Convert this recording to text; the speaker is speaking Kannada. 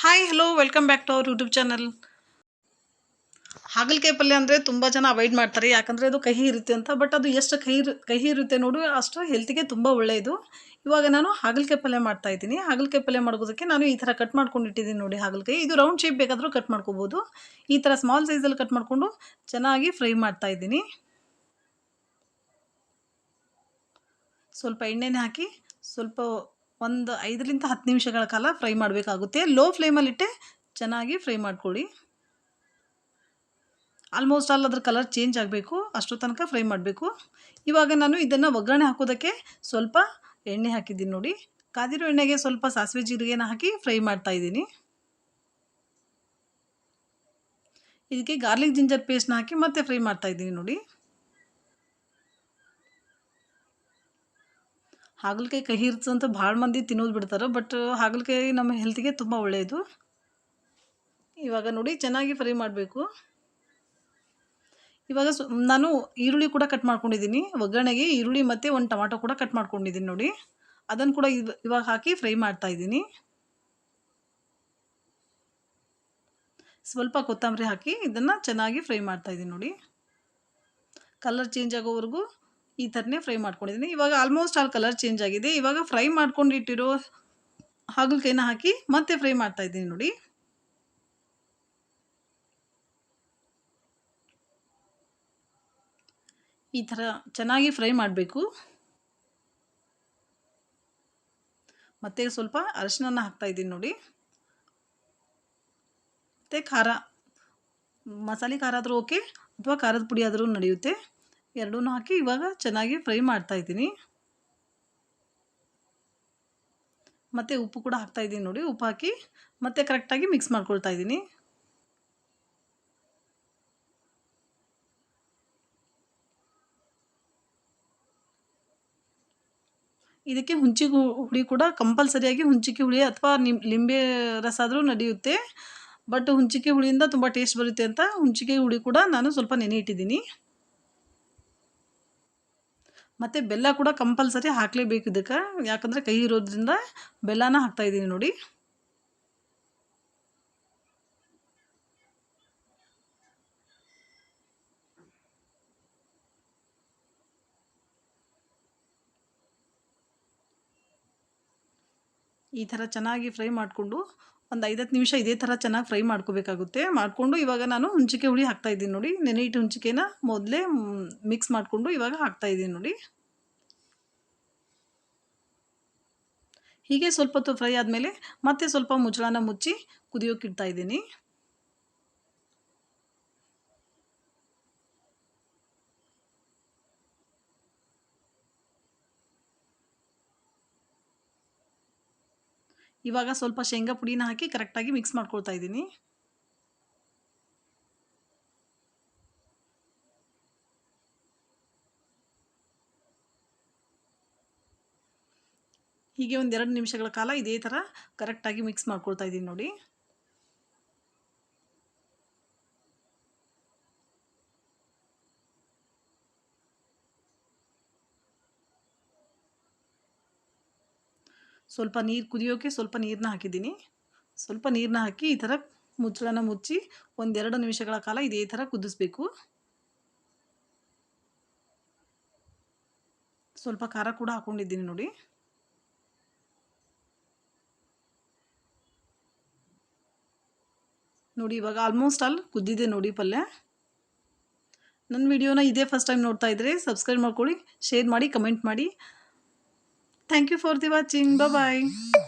Hi hello welcome back to our YouTube channel ಹಾಗಲಕಾಯಿ ಪಲ್ಯ ಅಂದರೆ ತುಂಬ ಜನ ಅವಾಯ್ಡ್ ಮಾಡ್ತಾರೆ. ಯಾಕಂದರೆ ಅದು ಕಹಿ ಇರುತ್ತೆ ಅಂತ. ಬಟ್ ಅದು ಎಷ್ಟು ಕಹಿ ಕಹಿ ಇರುತ್ತೆ ನೋಡು, ಅಷ್ಟು ಹೆಲ್ತಿಗೆ ತುಂಬ ಒಳ್ಳೆಯದು ಇವಾಗ ನಾನು ಹಾಗಲಕಾಯಿ ಪಲ್ಯ ಮಾಡ್ತಾ ಇದ್ದೀನಿ. ಹಾಗಲಕಾಯಿ ಪಲ್ಯ ಮಾಡೋದಕ್ಕೆ ನಾನು ಈ ಥರ ಕಟ್ ಮಾಡ್ಕೊಂಡು ಇಟ್ಟಿದ್ದೀನಿ ನೋಡಿ ಹಾಗಲಕಾಯಿ. ಇದು ರೌಂಡ್ ಶೇಪ್ ಬೇಕಾದರೂ ಕಟ್ ಮಾಡ್ಕೋಬೋದು. ಈ ಥರ ಸ್ಮಾಲ್ ಸೈಜಲ್ಲಿ ಕಟ್ ಮಾಡಿಕೊಂಡು ಚೆನ್ನಾಗಿ ಫ್ರೈ ಮಾಡ್ತಾ ಇದ್ದೀನಿ. ಸ್ವಲ್ಪ ಎಣ್ಣೆನೇ ಹಾಕಿ ಸ್ವಲ್ಪ ಒಂದು ಐದರಿಂದ ಹತ್ತು ನಿಮಿಷಗಳ ಕಾಲ ಫ್ರೈ ಮಾಡಬೇಕಾಗುತ್ತೆ. ಲೋ ಫ್ಲೇಮಲ್ಲಿಟ್ಟೆ ಚೆನ್ನಾಗಿ ಫ್ರೈ ಮಾಡ್ಕೊಳ್ಳಿ. ಆಲ್ಮೋಸ್ಟ್ ಆಲ್ ಅದ್ರ ಕಲರ್ ಚೇಂಜ್ ಆಗಬೇಕು. ಅಷ್ಟು ತನಕ ಫ್ರೈ ಮಾಡಬೇಕು. ಇವಾಗ ನಾನು ಇದನ್ನು ಒಗ್ಗರಣೆ ಹಾಕೋದಕ್ಕೆ ಸ್ವಲ್ಪ ಎಣ್ಣೆ ಹಾಕಿದ್ದೀನಿ ನೋಡಿ. ಕಾದಿರೋ ಎಣ್ಣೆಗೆ ಸ್ವಲ್ಪ ಸಾಸಿವೆ ಜೀರಿಗೆನ ಹಾಕಿ ಫ್ರೈ ಮಾಡ್ತಾ ಇದ್ದೀನಿ. ಇದಕ್ಕೆ ಗಾರ್ಲಿಕ್ ಜಿಂಜರ್ ಪೇಸ್ಟ್ನ ಹಾಕಿ ಮತ್ತೆ ಫ್ರೈ ಮಾಡ್ತಾ ಇದ್ದೀನಿ ನೋಡಿ. ಹಾಗಲಕಾಯಿ ಕಹಿ ಅಂತ ಭಾಳ ಮಂದಿ ತಿನ್ನೋದು ಬಿಡ್ತಾರೆ ಬಟ್ ಹಾಗಲಕಾಯಿ ನಮ್ಮ ಹೆಲ್ತಿಗೆ ತುಂಬ ಒಳ್ಳೆಯದು ಇವಾಗ ನೋಡಿ ಚೆನ್ನಾಗಿ ಫ್ರೈ ಮಾಡಬೇಕು. ಇವಾಗ ನಾನು ಈರುಳ್ಳಿ ಕೂಡ ಕಟ್ ಮಾಡ್ಕೊಂಡಿದ್ದೀನಿ ಒಗ್ಗರಣೆಗೆ ಈರುಳ್ಳಿ ಮತ್ತು ಒಂದು ಟೊಮಾಟೊ ಕೂಡ ಕಟ್ ಮಾಡ್ಕೊಂಡಿದ್ದೀನಿ ನೋಡಿ. ಅದನ್ನು ಕೂಡ ಇವ, ಇವಾಗ ಹಾಕಿ ಫ್ರೈ ಮಾಡ್ತಾ ಇದ್ದೀನಿ ಸ್ವಲ್ಪ ಕೊತ್ತಂಬರಿ ಹಾಕಿ ಇದನ್ನು ಚೆನ್ನಾಗಿ ಫ್ರೈ ಮಾಡ್ತಾ ಇದ್ದೀನಿ ನೋಡಿ. ಕಲರ್ ಚೇಂಜ್ ಆಗೋವರೆಗೂ ಈ ಥರನೇ ಫ್ರೈ ಮಾಡ್ಕೊಂಡಿದ್ದೀನಿ. ಇವಾಗ ಆಲ್ಮೋಸ್ಟ್ ಆಲ್ ಕಲರ್ ಚೇಂಜ್ ಆಗಿದೆ. ಇವಾಗ ಫ್ರೈ ಮಾಡ್ಕೊಂಡಿಟ್ಟಿರೋ ಹಾಗಲಕಾಯಿನ ಹಾಕಿ ಮತ್ತೆ ಫ್ರೈ ಮಾಡ್ತಾ ಇದ್ದೀನಿ ನೋಡಿ. ಈ ಥರ ಚೆನ್ನಾಗಿ ಫ್ರೈ ಮಾಡಬೇಕು. ಮತ್ತೆ ಸ್ವಲ್ಪ ಅರಶಿನ ಹಾಕ್ತಾ ಇದ್ದೀನಿ ನೋಡಿ. ಮತ್ತು ಖಾರ, ಮಸಾಲೆ ಖಾರ ಆದರೂ ಓಕೆ ಅಥವಾ ಖಾರದ ಪುಡಿ ಆದರೂ ನಡೆಯುತ್ತೆ. ಎರಡೂ ಹಾಕಿ ಇವಾಗ ಚೆನ್ನಾಗಿ ಫ್ರೈ ಮಾಡ್ತಾ ಇದ್ದೀನಿ. ಮತ್ತು ಉಪ್ಪು ಕೂಡ ಹಾಕ್ತಾ ಇದ್ದೀನಿ ನೋಡಿ, ಉಪ್ಪು ಹಾಕಿ ಮತ್ತೆ ಕರೆಕ್ಟಾಗಿ ಮಿಕ್ಸ್ ಮಾಡ್ಕೊಳ್ತಾ ಇದ್ದೀನಿ. ಇದಕ್ಕೆ ಹುಂಚಿಗೆ ಹುಳಿ ಕೂಡ ಕಂಪಲ್ಸರಿಯಾಗಿ ಹುಂಚಿಕೆ ಹುಳಿ ಅಥವಾ ನಿಮ್, ಲಿಂಬೆ ರಸ ಆದರೂ ನಡೆಯುತ್ತೆ. ಬಟ್ ಹುಂಚಿಕೆ ಹುಳಿಯಿಂದ ತುಂಬ ಟೇಸ್ಟ್ ಬರುತ್ತೆ ಅಂತ ಹುಂಚಿಕೆ ಹುಳಿ ಕೂಡ ನಾನು ಸ್ವಲ್ಪ ನೆನೆ ಇಟ್ಟಿದ್ದೀನಿ. ಮತ್ತು ಬೆಲ್ಲ ಕೂಡ ಕಂಪಲ್ಸರಿ ಹಾಕಲೇಬೇಕು ಇದಕ್ಕೆ. ಯಾಕಂದರೆ ಕೈ ಇರೋದ್ರಿಂದ ಬೆಲ್ಲನ ಹಾಕ್ತಾಯಿದ್ದೀನಿ ನೋಡಿ. ಈ ಥರ ಚೆನ್ನಾಗಿ ಫ್ರೈ ಮಾಡಿಕೊಂಡು ಒಂದು ಐದತ್ತು ನಿಮಿಷ ಇದೇ ಥರ ಚೆನ್ನಾಗಿ ಫ್ರೈ ಮಾಡ್ಕೋಬೇಕಾಗುತ್ತೆ. ಮಾಡಿಕೊಂಡು ಇವಾಗ ನಾನು ಹುಂಚಿಕೆ ಹುಳಿ ಹಾಕ್ತಾಯಿದ್ದೀನಿ ನೋಡಿ. ನೆನೆ ಇಟ್ಟು ಹುಂಚಿಕೆನ ಮೊದಲೇ ಮಿಕ್ಸ್ ಮಾಡಿಕೊಂಡು ಇವಾಗ ಹಾಕ್ತಾಯಿದ್ದೀನಿ ನೋಡಿ. ಹೀಗೆ ಸ್ವಲ್ಪ ಹೊತ್ತು ಫ್ರೈ ಆದಮೇಲೆ ಮತ್ತೆ ಸ್ವಲ್ಪ ಮುಚ್ಚಳನ ಮುಚ್ಚಿ ಕುದಿಯೋಕೆ ಇವಾಗ ಸ್ವಲ್ಪ ಶೇಂಗಾ ಪುಡಿನ ಹಾಕಿ ಕರೆಕ್ಟಾಗಿ ಮಿಕ್ಸ್ ಮಾಡ್ಕೊಳ್ತಾ ಇದ್ದೀನಿ. ಹೀಗೆ ಒಂದು ಎರಡು ನಿಮಿಷಗಳ ಕಾಲ ಇದೇ ಥರ ಕರೆಕ್ಟಾಗಿ ಮಿಕ್ಸ್ ಮಾಡ್ಕೊಳ್ತಾ ಇದ್ದೀನಿ ನೋಡಿ. ಸ್ವಲ್ಪ ನೀರು ಕುದಿಯೋಕೆ ಸ್ವಲ್ಪ ನೀರನ್ನ ಹಾಕಿದ್ದೀನಿ. ಸ್ವಲ್ಪ ನೀರನ್ನ ಹಾಕಿ ಈ ಥರ ಮುಚ್ಚಳನ ಮುಚ್ಚಿ ಒಂದೆರಡು ನಿಮಿಷಗಳ ಕಾಲ ಇದೇ ಥರ ಕುದಿಸ್ಬೇಕು. ಸ್ವಲ್ಪ ಖಾರ ಕೂಡ ಹಾಕೊಂಡಿದ್ದೀನಿ ನೋಡಿ. ನೋಡಿ ಇವಾಗ ಆಲ್ಮೋಸ್ಟ್ ಆಲ್ ಕುದ್ದಿದೆ ನೋಡಿ ಪಲ್ಯ. ನನ್ನ ವಿಡಿಯೋನ ಇದೇ ಫಸ್ಟ್ ಟೈಮ್ ನೋಡ್ತಾ ಇದ್ರೆ ಸಬ್ಸ್ಕ್ರೈಬ್ ಮಾಡ್ಕೊಳ್ಳಿ ಶೇರ್ ಮಾಡಿ ಕಮೆಂಟ್ ಮಾಡಿ. Thank you for the watching. Bye bye.